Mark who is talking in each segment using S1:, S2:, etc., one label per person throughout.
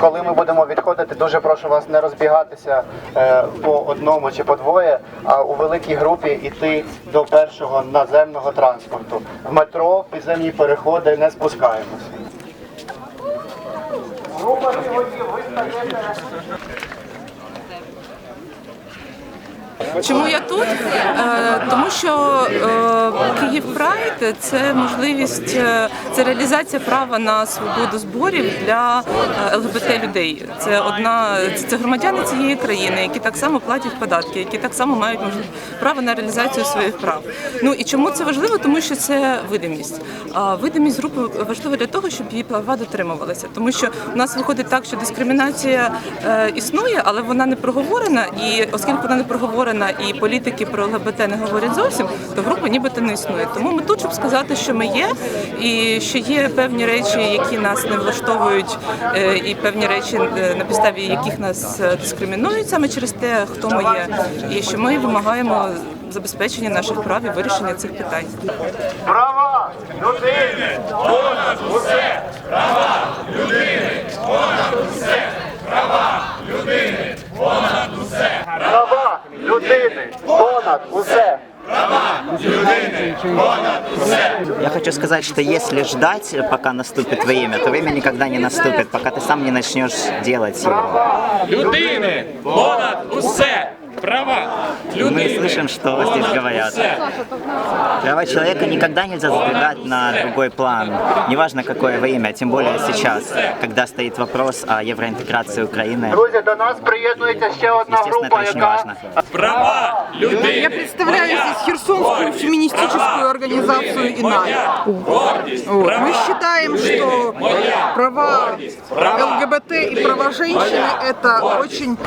S1: коли ми будемо відходити, дуже прошу вас не розбігатися е, по одному чи по двоє, а у великій групі йти до першого наземного транспорту. В метро, підземні переходи не спускаємося. Група сьогодні вистаєте.
S2: Чому я тут? Е, тому що е, Київ Прайд це можливість, е, це реалізація права на свободу зборів для ЛГБТ людей. Це одна це- громадяни цієї країни, які так само платять податки, які так само мають можливість право на реалізацію своїх прав. Ну і чому це важливо? Тому що це видимість. А видимість групи важлива для того, щоб її права дотримувалися. Тому що у нас виходить так, що дискримінація існує, але вона не проговорена. І оскільки вона не проговорена, і політики про ЛГБТ не говорять зовсім, то група нібито не існує. Тому ми тут, щоб сказати, що ми є, і що є певні речі, які нас не влаштовують, е, і певні речі, е, на підставі яких нас е, дискримінують саме через те, хто ми є, і що ми вимагаємо забезпечення наших прав і вирішення цих питань.
S1: Права людини! Права людини понад усе!
S3: Я хочу сказать, что если ждать, пока наступит время, то время никогда не наступит, пока ты сам не начнешь делать его.
S4: людини понад усе права
S3: Мы
S4: людини.
S3: слышим, что здесь говорят.
S4: Усе.
S3: Права человека никогда нельзя задвигать на другой план, неважно какое время, тем более сейчас, когда стоит вопрос о евроинтеграции Украины.
S1: Друзі, до нас приєднується ще одна
S3: Естественно,
S1: група,
S3: это очень
S1: яка
S3: важно.
S4: Права
S5: Я
S4: людини.
S5: представляю здесь Херсонскую феминистическую организацию «Инай».
S4: Гордість.
S5: Вот.
S4: Права
S5: Мы считаем, что права ЛГБТ и права женщины – это очень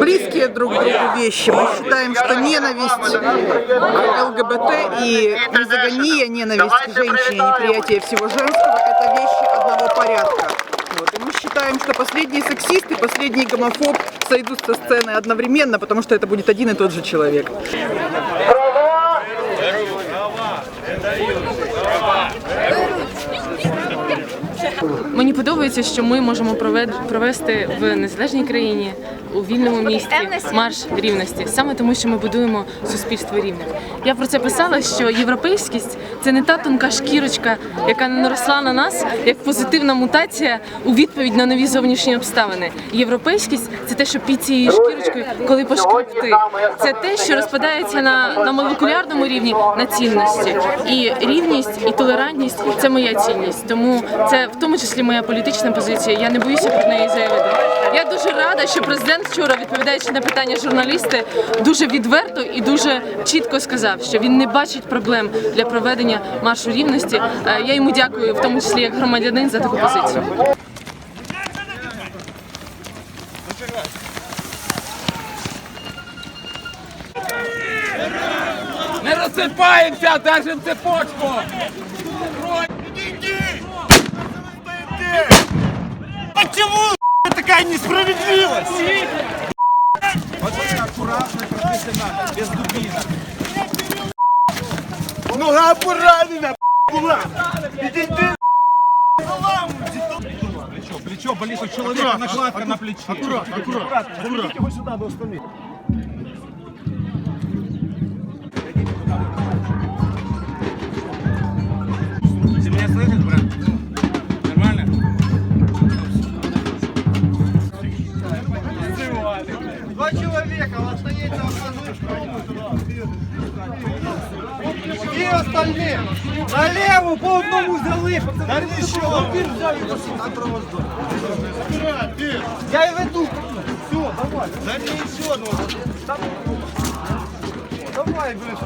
S5: близкие друг к другу вещи. Мы считаем, что ненависть к ЛГБТ и мизогония, ненависть к женщине, неприятие всего женского – это вещи одного порядка. Вот. И мы считаем, что последний сексист и последний гомофоб сойдут со сцены одновременно, потому что это будет один и тот же человек.
S1: права
S6: Мені подобається, що ми можемо провед- провести в незалежній країні у вільному місті марш рівності, саме тому, що ми будуємо суспільство рівних. Я про це писала, що європейськість це не та тонка шкірочка, яка не наросла на нас як позитивна мутація у відповідь на нові зовнішні обставини. Європейськість це те, що під цією шкірочкою, коли пошкребти, це те, що розпадається на, на молекулярному рівні на цінності. І рівність і толерантність це моя цінність. Тому це в тому числі моя політична позиція. Я не боюся про неї заявити. Я дуже рада, що президент вчора, відповідаючи на питання журналісти, дуже відверто і дуже чітко сказав, що він не бачить проблем для проведення маршу рівності. Е, Я йому дякую, в тому числі як громадянин, за таку позицію.
S4: Не розсипаємося, держим цепочку.
S7: Почему такая несправедливость? Нога поранена була. Ідіть Плечо, плечо, болит у человека, накладка на плече. Аккуратно, аккуратно, аккуратно. его сюда до остальных. Два человека, он остается Где остальные? Налево по одному взяли. Я и веду. Все, давай. Дай мне еще одного. Давай, блин.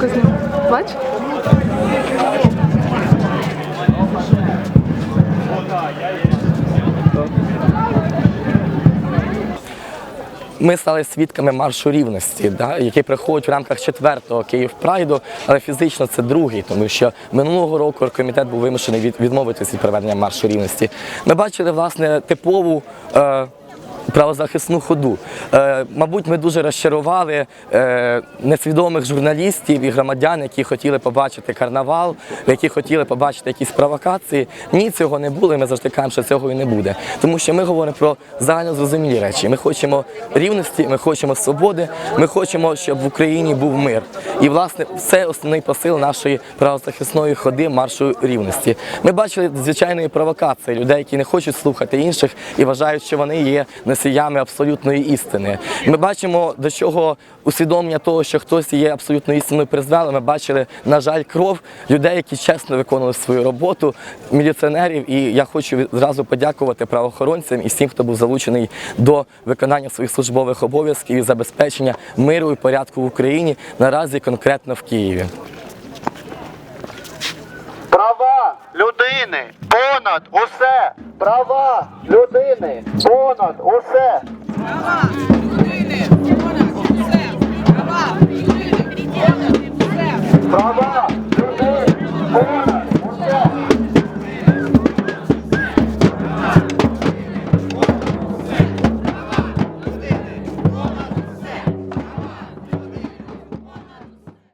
S2: Кузьма, плач?
S8: Ми стали свідками маршу рівності, да, який приходить в рамках четвертого Київ Прайду, але фізично це другий, тому що минулого року комітет був вимушений відмовитися від проведення маршу рівності. Ми бачили власне типову. Е, правозахисну ходу. Е, мабуть, ми дуже розчарували е, несвідомих журналістів і громадян, які хотіли побачити карнавал, які хотіли побачити якісь провокації. Ні, цього не було. і Ми завжди кажемо, що цього і не буде. Тому що ми говоримо про загальнозрозумілі речі. Ми хочемо рівності, ми хочемо свободи, ми хочемо, щоб в Україні був мир. І власне це основний посил нашої правозахисної ходи маршу рівності. Ми бачили звичайної провокації людей, які не хочуть слухати інших і вважають, що вони є носіями абсолютної істини. Ми бачимо, до чого усвідомлення того, що хтось є абсолютною істиною призвели. Ми бачили, на жаль, кров людей, які чесно виконували свою роботу, міліціонерів. І я хочу зразу подякувати правоохоронцям і всім, хто був залучений до виконання своїх службових обов'язків і забезпечення миру і порядку в Україні наразі конкретно в Києві.
S1: Права людини. Понад усе! Права людини. Понад усе! Права людини. Понад